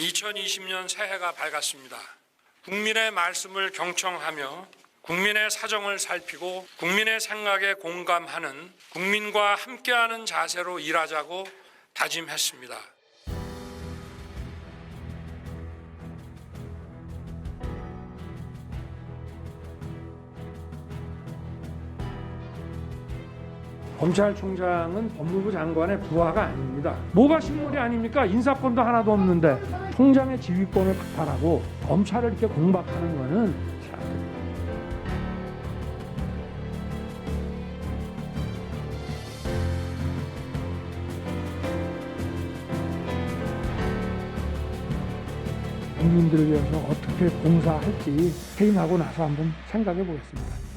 2020년 새해가 밝았습니다. 국민의 말씀을 경청하며 국민의 사정을 살피고 국민의 생각에 공감하는 국민과 함께하는 자세로 일하자고 다짐했습니다. 검찰총장은 법무부 장관의 부하가 아닙니다. 뭐가 식물이 아닙니까? 인사권도 하나도 없는데 총장의 지휘권을 박탈하고 검찰을 이렇게 공박하는 거는 참 국민들을 위해서 어떻게 봉사할지 퇴임하고 나서 한번 생각해 보겠습니다.